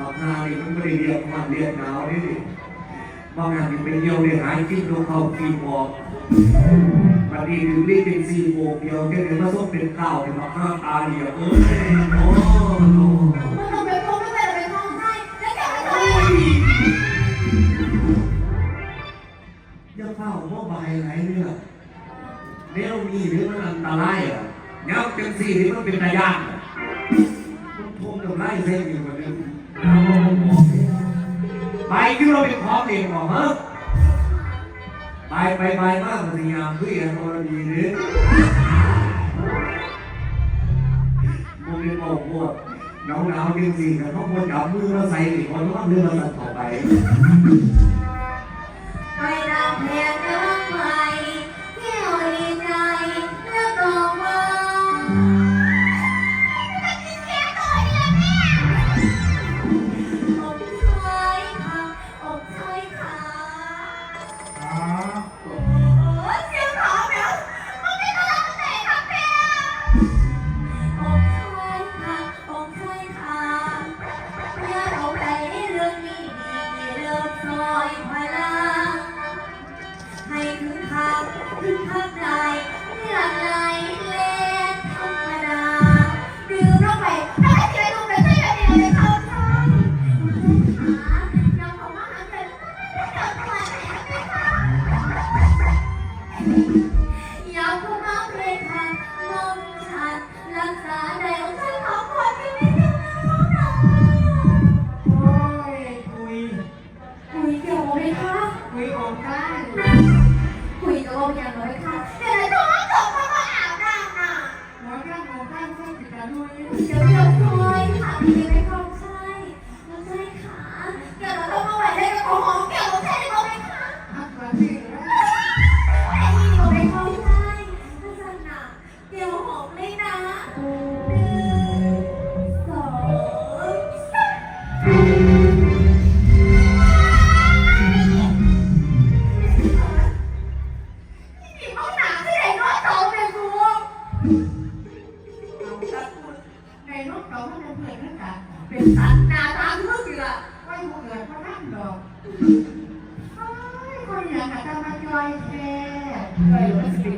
บางนานี่มันไม่ได้เรียกควาเรียกหนาวนี่ดิบางอย่างนี่เป็นเดียวเลยหายกินดูเขากินบอกบางทีถึงรีบเป็นสี่โมงเดียวแค่เดินมาส้มเป็นข้าวเป็นมะข้าตาเดียวเออโอ้งเอาไปพงไม่ไปเอาไปห้องให้แล้วแกไม่ทำยังเฝ้าว่าใบอะไรเนี่ยเลี้ยวมีหรือมันอันตรายอะยับเป็นสี่ที่มันเป็นตายานอะมันทงกับไล่เส้นอยู่เหมือนเดิม ไปที่เราเป็นขอมเองบอกเฮ้ยไปไปไปมากมันยามเพื่อนกรณีนี้มึงเป็นโอ้โหหนาวหนาวจริงๆแต่ต้องควรจับมือมาใส่หรือคนต้องเลื่อนมาตัดต่อไป อยากพูดน้องเลยค่ะมองฉันรักษาในองค์ชายของคนที่ไม่ถึงน้องน้องโอ้ยคุยคุยเกี่ยวกับไหมคะคุยของได้คุยกับเราอย่างไรคะเดี๋ยวเราต้องจบเพราะว่าอาบน้ำน่ะหัวข้างของข้างแค่ติดกันด้วย ในรถเขาไมันจะเพื่อนนั่นกันเป็นสัตว์นาตาคือสิล่ะไว้หัวเกิดเพราะท่านดอกคนอย่างอาจารย์มาจอยแท้จอยมันสิ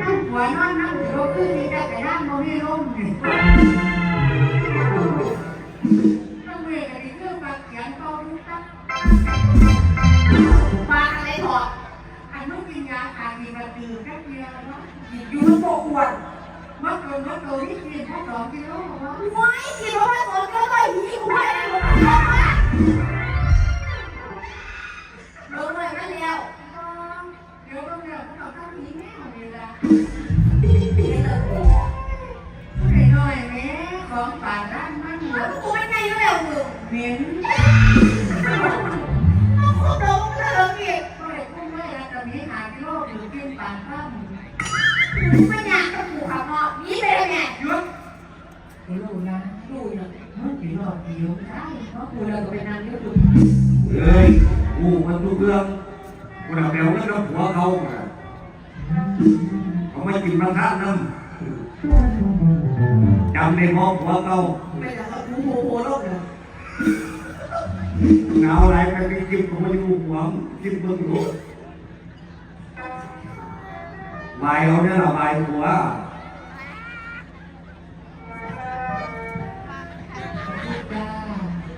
นั่งหัวนอนนั่งถือรถขึ้นนี่ได้แต่นั่งโมนี่ร่มนี่ต้องเวกันอีกเรื่องปากเขียนเขาดูตั้งปากอะไรถอดอันนู้นกินยาขาดมีมาดื่มแค่เดียวเนาะอยู่ทั้งโบอวด มัดตัวมัดตัวนี่กินแค่สองกิโลวะไว้คิดว่าม่สนก็ไปหีกูไปเลยผมไม่ชอบอะลงเลยไม่แล้วเดี๋ยวเราเนี่ยวเราต้องมีแม่เวลาไม่เลิกไม่น้อยแม่ของป่าด้านมันหมแล้วดกูไม่ได้แล้วเหม็น กิโลนะดูนะมันกิโลเดียวใช่เพราะกูเราก็เป็นนางยุทธเฮ้ยกูมันดูเรื่องกูเอาแปลว่าเราผัวเข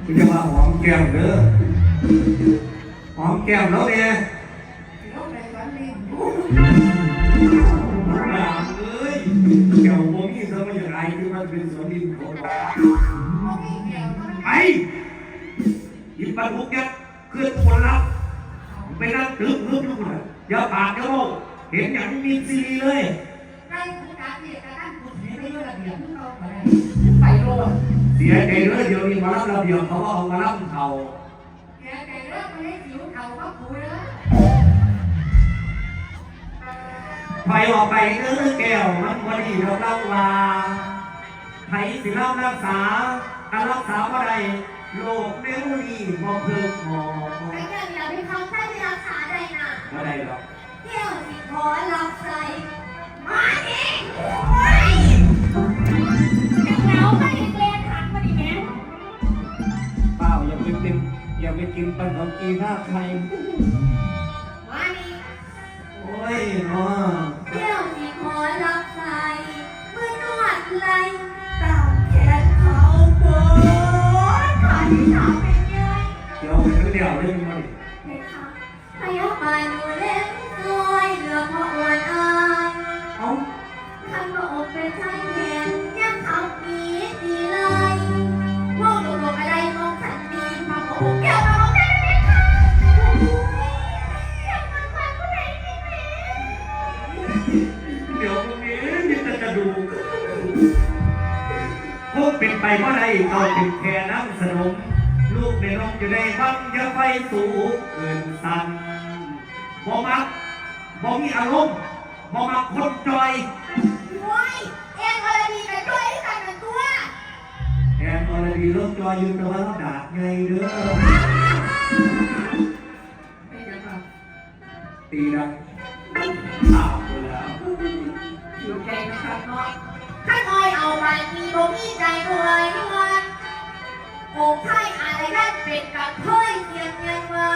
คุณจะมาหอมแก้มเด้อหอมแก้มแล้วเนี่ยกิโลในวันนี้ด่าเอ้ยแก้วโมนี่เธอมาอย่างไรคือมันเป็นสวนดินของเราเขาไม่เกี่ยวนะไปหยิบปลาดุกยัดขึ้นคนรับไปนั่งตึกนึกอยู่น่ะอย่าปากอย่าโลกเห็นอย่างนี้มีซีรีเลยได้กูการเกี่ยวกับท่านกูเสียไปด้วยระเบียบมึงเอาไปไปโลด เสียใจเลยเดี๋ยวนี้มารับระเบียบเขาก็เอามารับเขาเสียใจเลิกไปให้ผิวเขาก็กูเลยไปออกไปเนื้อแก้วมันพอดีเราเล่าว่าไผสิเล่ารักษาการรักษาว่าไรโรคเนื้อนี่บ่เพิ่มหมอไอ้เนี่ยอย่าไปทำใช่ที่รักษาได้น่ะว่าไรหรอกเที่ยวสิขอรับ อย่าไปกินปันของกีหน้าใครว่านี่โอ้ยเนาะเที่ยวที่ขอรับใส่เมื่อนวดไหลตามแขนเขาโอ้ยขาที่ขาเป็นไงเดี๋ยวไปเดี๋ยวได้ไหมเพคะพยาบาลดูเล่นซอยเหลือพออวนอายเอาคันบอกอกเป็นชายเห็นยังเขามีดี พวกเป็นไปเมื่อไรเอาเป็นแค่น้ำสนม ลูกในน้องอยู่ในบังอย่าไฟสูงเกินสั่นบ่มักบ่มีอารมณ์บ่มักคนจอยโอ้ยเอ็งอะไรดีกันด้วยกันกันตัวแอนอรดีเริ่มจอยยืนตะวันรับดาดไงเด้อเป็นยังไงตีดังอ้าวไปแล้ว อยู่ใจนะครับเนาะ ให้คอยเอาไปมีบ่มีใจรวยเงินโอกไทยอะไรได้เป็นกับเคยเงียเงินเงิน